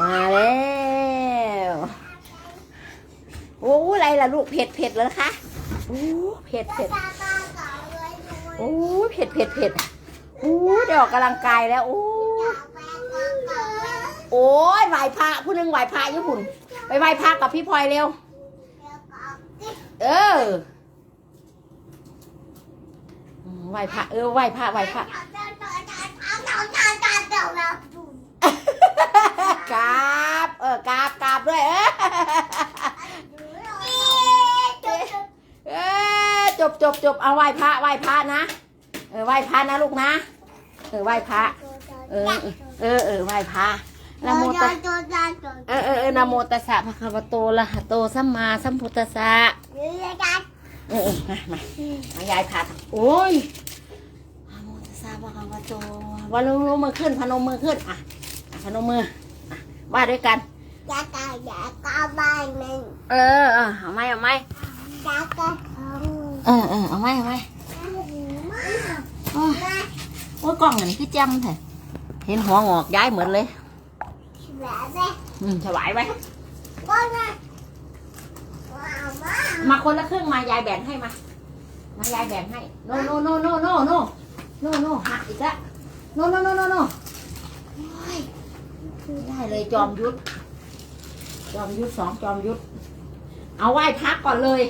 มาแล้วโอ้อะไรล่ะลูกเผ็ดเผ็ดเลยคะโอ้เผ็ดเผ็ดโอ้เผ็ดเผ็ดเผ็ดโอ้เดี๋ยวออกกำลังกายแล้วโอ้โอ้ยไหวพระผู้หนึงไหวพระญี่ปุ่น ไปไหวพระกับพี่พลอยเร็ว เอออืมไหวพระเออไหวพระไหวพระ กราบเออกราบกราบด้วย เออเออจบจบจบเอาไหว้พระไหว้พระนะ เออไหว้พระนะลูกนะ เออไหว้พระ เออ เออเออไหว้พระนะโมตัสเออเออเออนะโมตัสสะภะคะวะโตอะหะโตสัมมาสัมพุทธัสสะเออเออมามา มายายพาทำโอ้ยนะโมตัสสะภะคะวะโตวันลงลงมือขึ้นพนมมือขึ้น อะพนมมืออะ ว่าด้วยกันเออเออเอาไหมเอาไหมเออเออเอาไหมเอาไหมโอ้ยโอ้ยกล้องอันนี้คือจำเถอะเห็นหัวงอกย้ายเหมือนเลยอืมถวายไว้มาคนละครึ่งมายายแบ่งให้มามายายแบ่งให้โนโนโนโนโนโนโนโนหักอีกแล้วโนโนโนโนโนโอ้ย ไม่ได้เลยจอมยุทธจอมยุทธสองจอมยุทธเอาไหว้พักก่อนเลย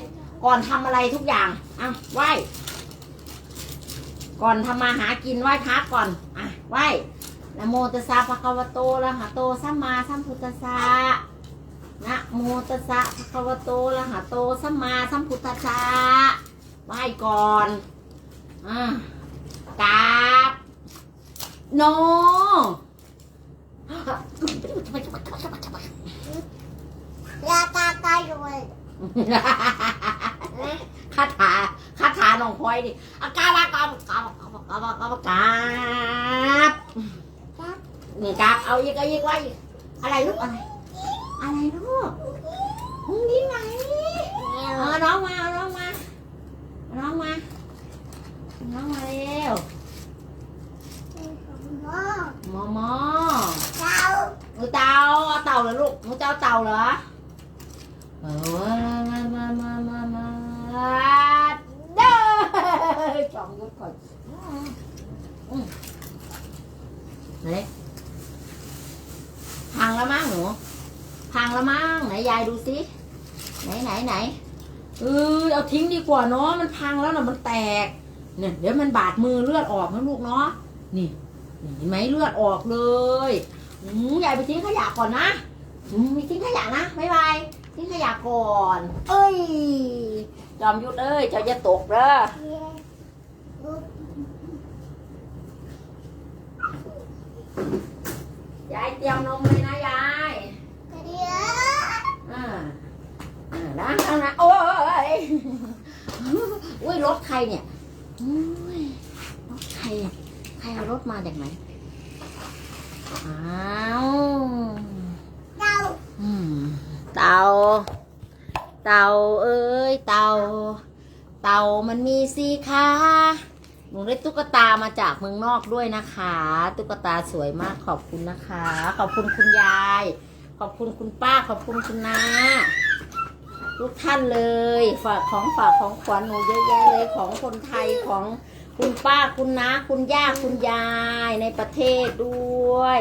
ก่อนทำอะไรทุกอย่างอะไหว้ก่อนทำมาหากินไหว้พักก่อนอะไหว้นะโมตัสสะภะคะวะโตอะระหะโตสัมมาสัมพุทธัสสะนะโมตัสสะภะคะวะโตอะระหะโตสัมมาสัมพุทธัสสะไหว้ก่อนอ่ากราบโน คาถาคาถาน้องพลอยดิอากาบากาบกาบกาบกาบกาบกาบนี่กราบเอาอีกเอาอีกไว้อะไรลูกอะไร อะไรลูกมึงยิ้มไหนเอาน้องมาเอาน้องมาน้องมาน้องมาเร็วมอมอาเต่าเหรอลูกหนูจะเอาเต่าเหรอเออมามามามามาเด้อจอมยุทธก่อนอืมไหนพังแล้วมั้งหนูพังแล้วมั้งไหนยายดูสิไหนไหนไหนเออเอาทิ้งดีกว่าเนาะมันพังแล้วนะมันแตกเนี่ยเดี๋ยวมันบาดมือเลือดออกนะลูกเนาะนี่นี่เห็นไหมเลือดออกเลยอืมยายไปทิ้งขยะก่อนนะ อืมมีทิ้งขยะนะบ๊ายบายทิ้งขยะก่อน เอ้ย จอมยุทธเอ้ยเจ้าจะตกเด้อยายเตรียมนมเลยนะยายอ่าอ่านะนะนะโอ้ยอุ้ยรถใครเนี่ยอุ้ยรถใครอะใครเอารถมาจากไหนอ้าวอืมเต่า เต่าเอ้ยเต่า เต่ามันมีสีขาหนูได้ตุ๊กตามาจากเมืองนอกด้วยนะคะ ตุ๊กตาสวยมากขอบคุณนะคะ ขอบคุณคุณยาย ขอบคุณคุณป้า ขอบคุณคุณนาทุกท่านเลยฝากของฝากของขวัญหนูเยอะแยะเลยของคนไทยของคุณป้าคุณน้าคุณย่าคุณยายในประเทศด้วย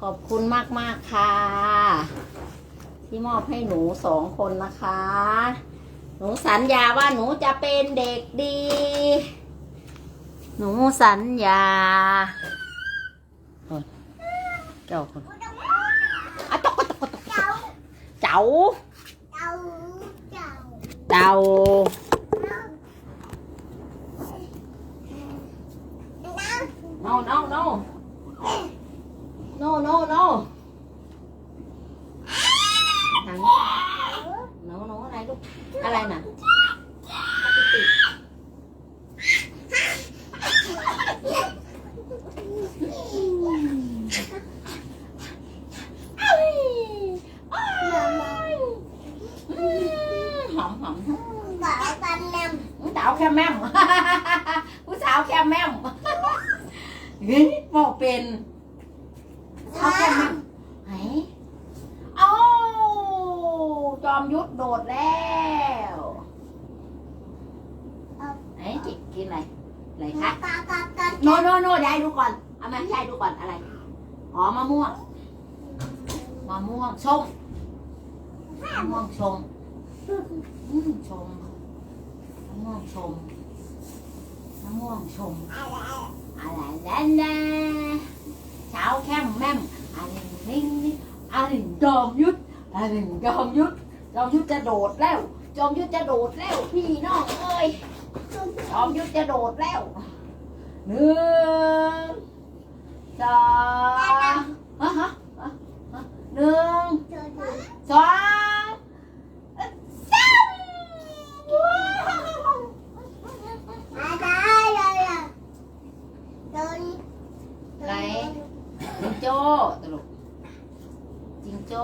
ขอบคุณมากมากๆค่ะ ที่มอบให้หนูสองคนนะคะ หนูสัญญาว่าหนูจะเป็นเด็กดี หนูสัญญาโอ้ยเจ้าคนอะตกตกตกตกเจ้า เจ้า สาวแคมแมมผู้สาวแคมแมมผู้สาวแคมแมมเฮ้ยบอกเป็นสาวแคมแมมไหนเอ้าจอมยุทธโดดแล้วไหนกินกินอะไรอะไรคะโนโนโนยายดูก่อนเอามายายดูก่อนอะไรหอมะม่วงมะม่วงส้มมะม่วงชมชง ม่วงชมมะม่วงชมอะไรนั่นนะเช้าแค่แม่มอะไรนิ่งนิ่งอะไรจอมยุทธอะไรจอมยุทธจอมยุทธจะโดดแล้ว จอมยุทธจะโดดแล้วพี่น้องเอ้ยจอมยุทธจะโดดแล้วหนึ่งสองฮะฮะฮะฮะหนึ่งสองสามไหนจิงโจ้ตลกจิงโจ้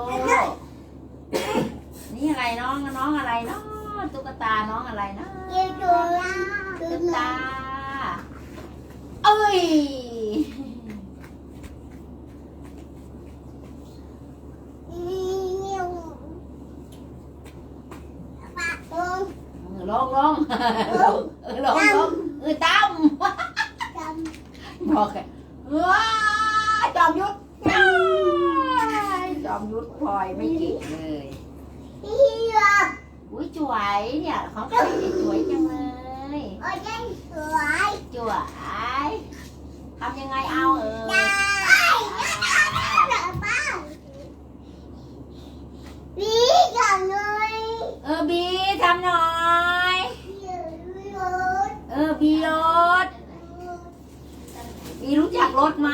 นี่อะไรน้องน้องอะไรเนาะตุ๊กตา น้องอะไรนะตุ๊กตาเอ้ยเออลงลงเออลงลงเออตั้มบอกแค่ว้าจอมยุทธจอมยุทธพลอยไม่เก่งเลยอุ้ยจ วยเนี่ยของใครเนี่ยจวยจังเลยจวยทำยังไงเอาเออเออบีทำหน่อยเออบีรถบีรู้จักรถไหม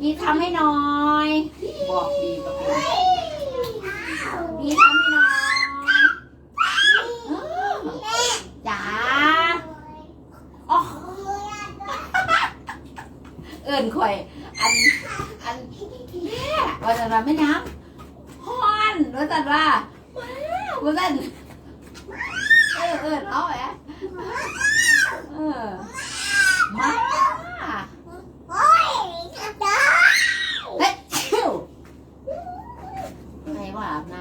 บีทำให้หน่อยบอกบีกับบีบีทำให้หน่อยเออจ๋าอ๋อ เอิญข่อย อัน อันแม่ว่าแต่ว่าไม่น้ำฮอนว่าแต่ว่าว้าวว่าแต่เออเออเขาแหละเออมาเฮ้ยชิวใครว่าอาบน้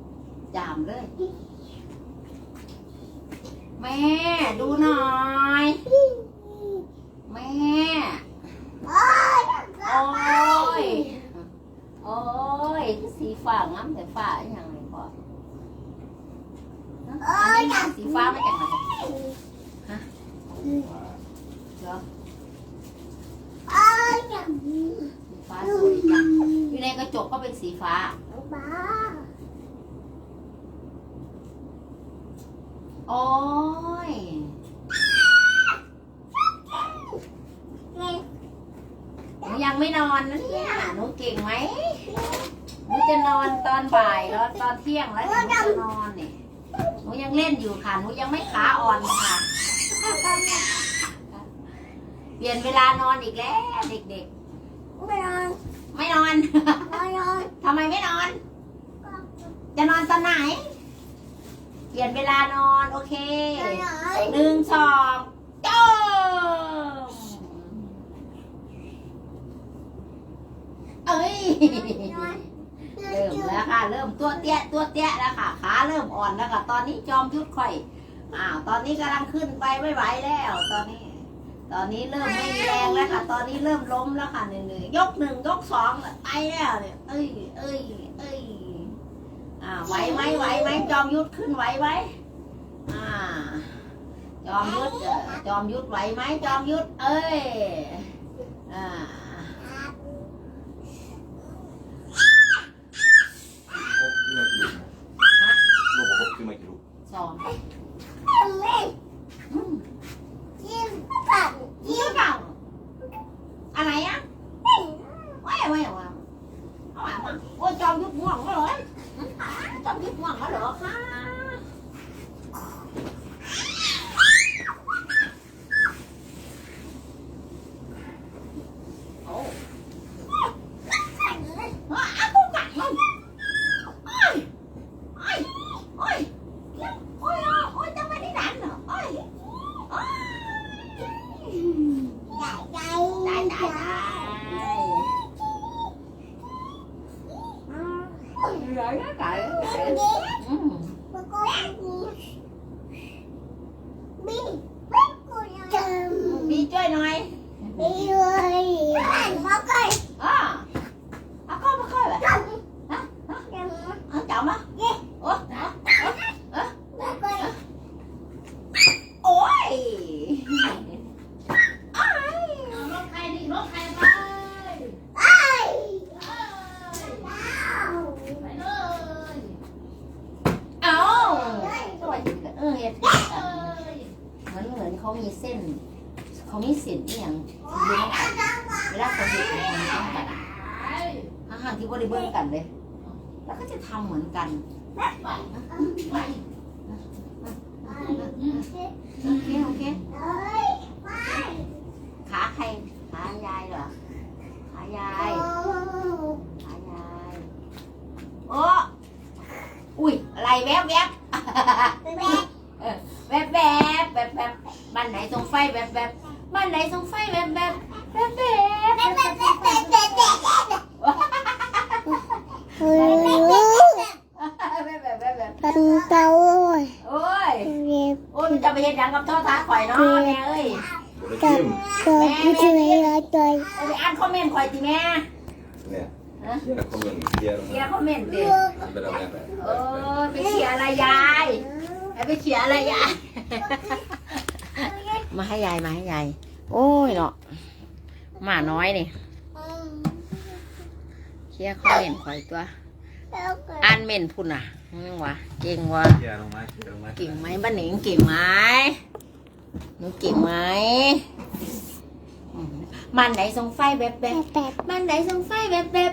ำจามเลย แม่ ดูหน่อย แม่ โอ้ย โอ้ย สีฟ้างามแต่ฟ้าอหย่างไรพ่ออันนี้ สีฟ้ามาจากไหนเหรอสีฟ้าสวยจังอยู่ในกระจกก็เป็นสีฟ้า โอ้ยหนูยังไม่นอนนะเนี่ยหนูเก่งไหมหนูจะนอนตอนบ่ายแล้วตอนเที่ยงแล้วเดี๋ยวหนูจะนอนเนี่ย หนูยังเล่นอยู่ค่ะ หนูยังไม่ขาอ่อนค่ะ เปลี่ยนเวลานอนอีกแล้ว เด็กๆไม่นอนทำไมไม่นอน จะนอนตอนไหน เปลี่ยนเวลานอนโอเคหนึ่งสองจมเอ้ย เริ่มแล้วค่ะ เริ่มตัวเตี้ยตัวเตี้ยแล้วค่ะ ขาเริ่มอ่อนแล้วค่ะ ตอนนี้จอมยุดข่อย อ้าว ตอนนี้กำลังขึ้นไปไม่ไหวแล้ว ตอนนี้ ตอนนี้เริ่มไม่มีแรงแล้วค่ะ ตอนนี้เริ่มล้มแล้วค่ะเหนื่อยๆยกหนึ่งยกสองไปแล้วเนี่ย เอ้ยเอ้ยเอ้ยอ่า ไหวไหมไหวไหมจอมยุดขึ้นไหวไหมอ่า จอมยุทธจอมยุทธไหวไหมจอมยุทธเอ้ย อ่า สอง rồi nó cởi Bi chơi nói Bi ơi. มีเส้น เขามีเส้นอย่างอยู่ในกันเวลาเขาเห็นเขาทำกันห่างๆที่บริเบิ้งกันเลย แล้วก็จะทำเหมือนกันโอเคโอเค ไปเห็นยังกับโทษท้าข่อยเนาะแม่เอ้ยไปจิ้มเอาไปอ่านคอมเมนต์ข่อยสิแม่เนี่ยเดี๋ยวคอมเมนต์เดี๋ยวเขียนคอมเมนต์ดิไปเราเนี่ยไปเออไปเขียนอะไรยายไปเขียนอะไรยายมาให้ยายมาให้ยายโอ้ยเนาะหมาน้อยนี่เขียนคอมเมนต์ข่อยตัวอ่าน เมนพุ่นอะนึงวะเก่งวะเดี๋ยวลงมาเดี๋ยวลงมาเก่งไหมบ้านหนิงเก่งไหมหนูเก่งไหมอืมมันไหนส่งไฟแบบแบบมันไหนส่งไฟแบบแบบ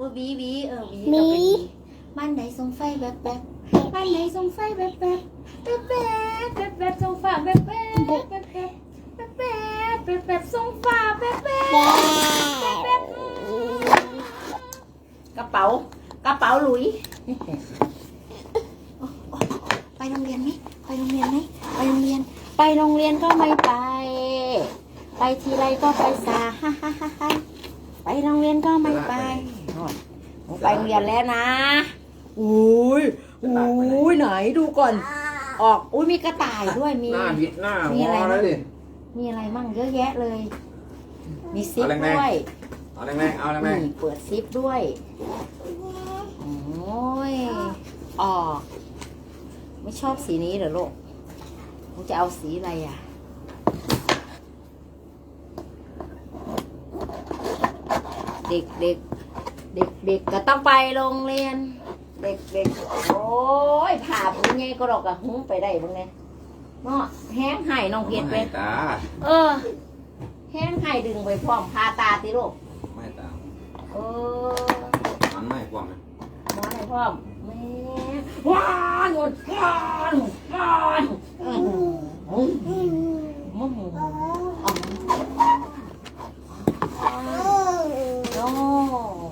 ว่าบีบีเออบีต้องเป็นบีมันไหนส่งไฟแบบแบบมันไหนส่งไฟแบบแบบแบบแบบแบบแบบส่งฟ้าแบบแบบแบบแบบแบบแบบแบบแบบส่งฟ้าแบบแบบแบบแบบกระเป๋ากระ เป๋าหลุย ไปโรงเรียนไหมไปโรงเรียนไหมไปโรงเรียน ไปโรงเรียนก็ไม่ไป ไปทีไรก็ไปสาฮ่าฮ่าฮ่าฮ่าไปโรงเรียนก็ไม่ไปโน่นหนูไปโรงเรียนแล้วนะอุ้ยอุ้ยไหนดูก่อน ออกอุ้ยมีกระต่ายด้วยมี หน้าบิดหน้ามีมีอะไรแล้วดิมีอะไรมั่งเยอะแยะเลย มีซิปเอาแรงๆด้วย เอาแรงๆเอาแรงนี่เปิดซิปด้วยโอ้ ย ออก ไม่ชอบสีนี้เหรอลูกมึงจะเอาสีอะไรอะ เด็กเด็กเด็กเด็กก็ต้องไปโรงเรียน เด็กเด็กโอ้ยผ่าผมไงก็หรอกอะหูไปได้บ้างเนี่ยเนาะแห้งไห้น้องๆเพียรไปไม่ตา เออ แห้งไห้ดึงไปพร้อมพาตาติลูกไม่ตาเออมันไม่กว่าไหมหม พร้อมแม่ว้านวนว้านว้านมะม่วงโอ้